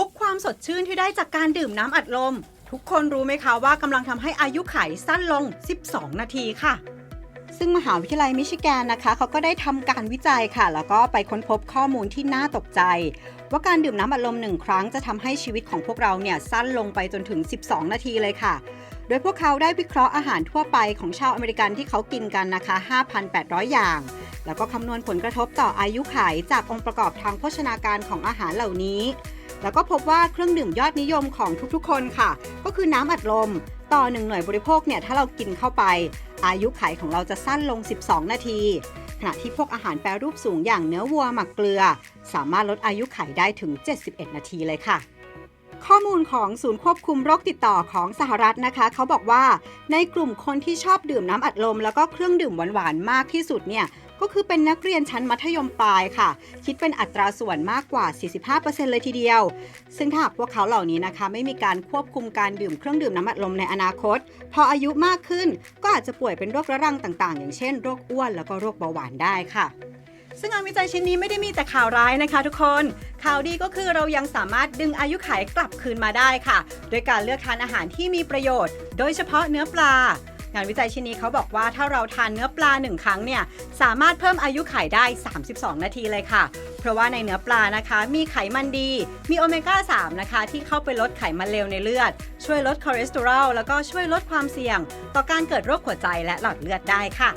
ทุกความสดชื่นที่ได้จากการดื่มน้ำอัดลม ทุกคนรู้ไหมคะว่ากำลังทำให้อายุไขสั้นลง 12 นาทีค่ะ ซึ่งมหาวิทยาลัยมิชิแกนนะคะ เขาก็ได้ทำการวิจัยค่ะ แล้วก็ไปค้นพบข้อมูลที่น่าตกใจ ว่าการดื่มน้ำอัดลมหนึ่งครั้งจะทำให้ชีวิตของพวกเราเนี่ยสั้นลงไปจนถึง 12 นาทีเลยค่ะโดยพวกเขาได้วิเคราะห์อาหารทั่วไปของชาวอเมริกันที่เขากินกันนะคะ 5,800 อย่าง แล้วก็คำนวณผลกระทบต่ออายุขัยจากองค์ประกอบทางโภชนาการของอาหารเหล่านี้ แล้วก็พบว่าเครื่องดื่มยอดนิยมของทุกๆ คนค่ะ ก็คือน้ำอัดลม ต่อหนึ่งหน่วยบริโภคเนี่ยถ้าเรากินเข้าไป อายุไขของเราจะสั้นลง 12 นาทีขณะที่พวกอาหารแปรรูปสูงอย่างเนื้อวัวหมักเกลือ สามารถลดอายุไขได้ถึง 71 นาทีเลยค่ะ ข้อมูลของศูนย์ควบคุมโรคติดต่อของสหรัฐนะคะ เขาบอกว่าในกลุ่มคนที่ชอบดื่มน้ำอัดลม แล้วก็เครื่องดื่มหวานๆมากที่สุดเนี่ย ก็คือเป็นนักเรียนชั้นมัธยมปลายค่ะ คิดเป็นอัตราส่วนมากกว่า 45%เลยทีเดียว ซึ่งถ้าหากพวกเขาเหล่านี้นะคะ ไม่มีการควบคุมการดื่มเครื่องดื่มน้ำอัดลมในอนาคต พออายุมากขึ้นก็อาจจะป่วยเป็นโรคระรังต่างๆ อย่างเช่นโรคอ้วนแล้วก็โรคเบาหวานได้ค่ะซึ่งงานวิจัยชิ้นนี้ไม่ได้มีแต่ข่าวร้ายนะคะทุกคน ข่าวดีก็คือเรายังสามารถดึงอายุขัยกลับคืนมาได้ค่ะ โดยการเลือกทานอาหารที่มีประโยชน์ โดยเฉพาะเนื้อปลา งานวิจัยชิ้นนี้เขาบอกว่าถ้าเราทานเนื้อปลาหนึ่งครั้งเนี่ยสามารถเพิ่มอายุไขได้ 32 นาทีเลยค่ะ เพราะว่าในเนื้อปลานะคะ มีไขมันดี มีโอเมก้า 3 นะคะ ที่เข้าไปลดไขมันเลวในเลือด ช่วยลดคอเลสเตอรอลแล้วก็ช่วยลดความเสี่ยง ต่อการเกิดโรคหัวใจและหลอดเลือดได้ค่ะ